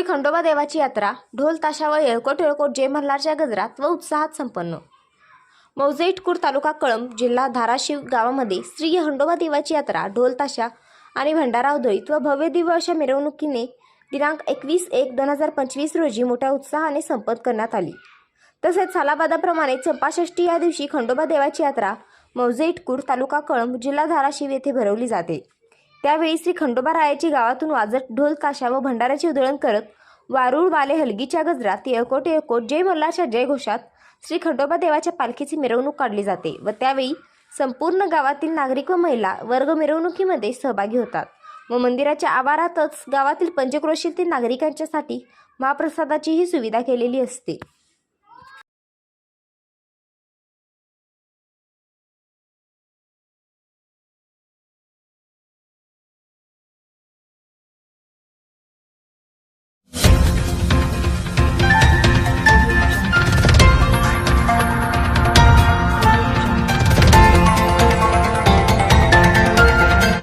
श्री खंडोबा देवाची यात्रा ढोल ताशा व येळकोट येळकोट जय मल्हारच्या गजरात व उत्साहात संपन्न. मौजे इटकूर तालुका कळंब जिल्हा धाराशिव गावामध्ये श्री खंडोबा देवाची यात्रा ढोल ताशा आणि भंडारा उधळीत व भव्य दिव्य अशा मिरवणुकीने दिनांक एकवीस एक दोन हजार पंचवीस रोजी मोठ्या उत्साहाने संपन्न करण्यात आली. तसेच सालाबादाप्रमाणे चंपाषष्ठी या दिवशी खंडोबा देवाची यात्रा मौजे इटकूर तालुका कळंब जिल्हा धाराशिव येथे भरवली जाते. त्यावेळी श्री खंडोबा रायाची गावातून वाजत ढोल ताशा व भंडाऱ्याचे उधळण करत वारुळ वाले हलगीच्या गजरात येळकोट येळकोट जय मल्लाच्या जयघोषात श्री खंडोबा देवाच्या पालखीची मिरवणूक काढली जाते व त्यावेळी संपूर्ण गावातील नागरिक व महिला वर्ग मिरवणुकीमध्ये सहभागी होतात. व मंदिराच्या आवारातच गावातील पंचक्रोशीतील नागरिकांच्यासाठी महाप्रसादाचीही सुविधा केलेली असते.